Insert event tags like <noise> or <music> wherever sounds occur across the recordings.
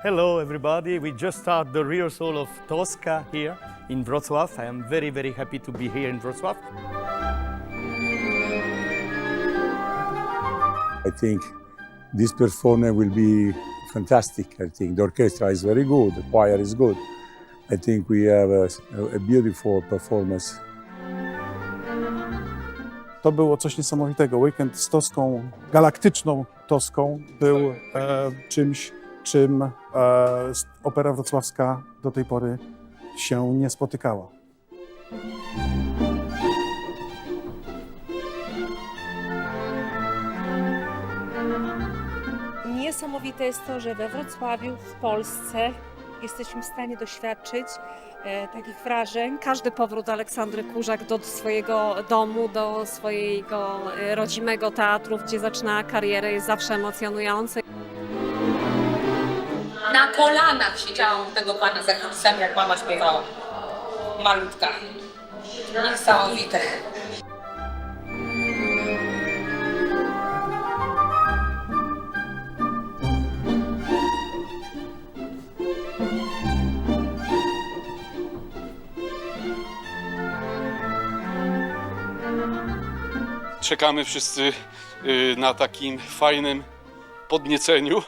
Hello, everybody. We just started the rehearsal of Tosca here in Wrocław. I am very, very happy to be here in Wrocław. I think this performance will be fantastic. I think the orchestra is very good, the choir is good. I think we have a, a beautiful performance. To było coś niesamowitego. Weekend z Toską, galaktyczną Toską, był e, czymś, czym e, opera wrocławska do tej pory się nie spotykała. Niesamowite jest to, że we Wrocławiu, w Polsce jesteśmy w stanie doświadczyć e, takich wrażeń. Każdy powrót Aleksandry Kurzak do swojego domu, do swojego e, rodzimego teatru, gdzie zaczyna karierę, jest zawsze emocjonujący. Na kolanach siedziałam tego pana za kulisami, jak mama śpiewała. Malutka. Niesamowite. czekamy wszyscy y, na takim fajnym podnieceniu.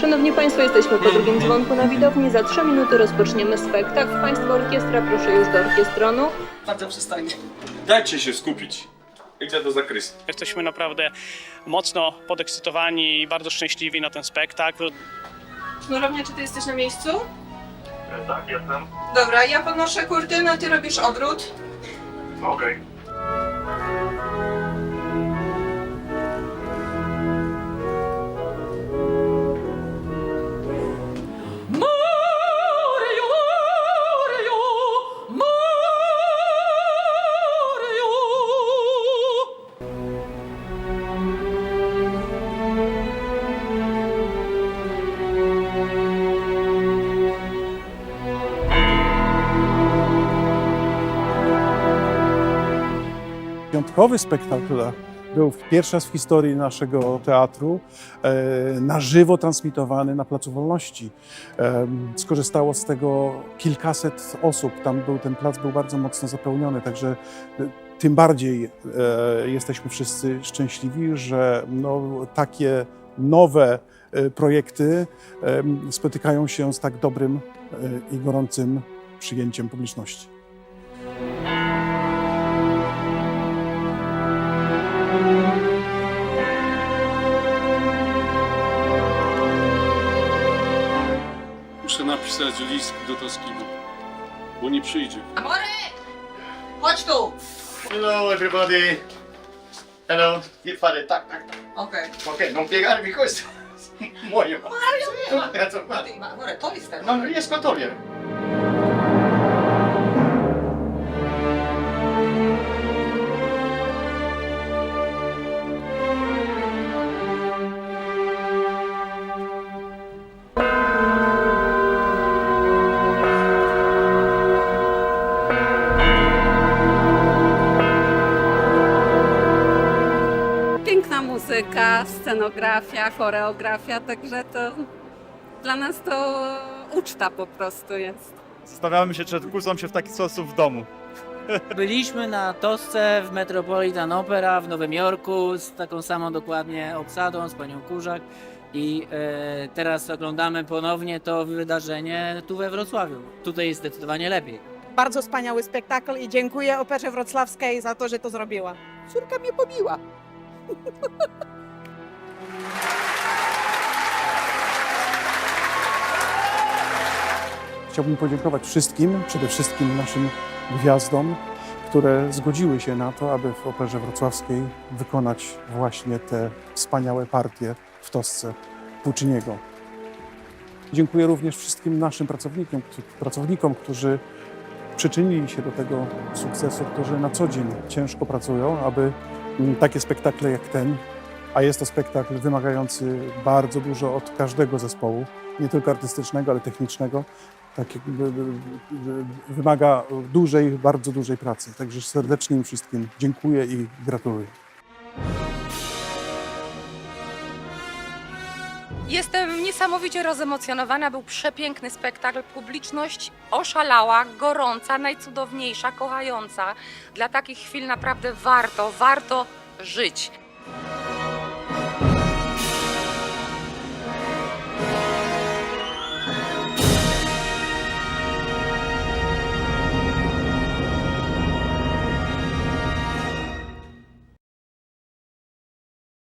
Szanowni Państwo, jesteśmy po drugim dzwonku na widowni. Za trzy minuty rozpoczniemy spektakl. Państwo orkiestra, proszę już do orkiestronu. Bardzo przystojnie. Dajcie się skupić. Idę do zakrystii. Jesteśmy naprawdę mocno podekscytowani i bardzo szczęśliwi na ten spektakl. Sznurownia, czy ty jesteś na miejscu? Tak, jestem. Dobra, ja podnoszę kurtynę, ty robisz obrót. Okej. Piątkowy spektakl był pierwszy raz w historii naszego teatru e, na żywo transmitowany na Placu Wolności. E, Skorzystało z tego kilkaset osób. Tam był, ten plac był bardzo mocno zapełniony, także e, tym bardziej jesteśmy wszyscy szczęśliwi, że no, takie nowe projekty spotykają się z tak dobrym i gorącym przyjęciem publiczności. Muszę napisać list do Toskiego, bo nie przyjdzie. Amore! Chodź tu! Hello, everybody. Hello. Fare tak, tak, tak. Okej. Ok, non piegarvi questo. <laughs> Muoio. Mario! Okay. Amore, to jest ten. Non riesco muzyka, scenografia, choreografia, także to dla nas to uczta po prostu jest. Stawiamy się, czy kłócą się w taki sposób w domu. Byliśmy na Tosce w Metropolitan Opera w Nowym Jorku z taką samą dokładnie obsadą, z panią Kurzak i e, teraz oglądamy ponownie to wydarzenie tu we Wrocławiu. Tutaj jest zdecydowanie lepiej. Bardzo wspaniały spektakl i dziękuję Operze Wrocławskiej za to, że to zrobiła. Córka mnie pobiła. <laughs> Chciałbym podziękować wszystkim, przede wszystkim naszym gwiazdom, które zgodziły się na to, aby w Operze Wrocławskiej wykonać właśnie te wspaniałe partie w Tosce Pucciniego. Dziękuję również wszystkim naszym pracownikom, pracownikom, którzy przyczynili się do tego sukcesu, którzy na co dzień ciężko pracują, aby mm, takie spektakle jak ten, a jest to spektakl wymagający bardzo dużo od każdego zespołu, nie tylko artystycznego, ale technicznego, tak jakby, y, y, wymaga dużej, bardzo dużej pracy. Także serdecznie im wszystkim dziękuję i gratuluję. Jestem niesamowicie rozemocjonowana. Był przepiękny spektakl. Publiczność oszalała, gorąca, najcudowniejsza, kochająca. Dla takich chwil naprawdę warto, warto żyć.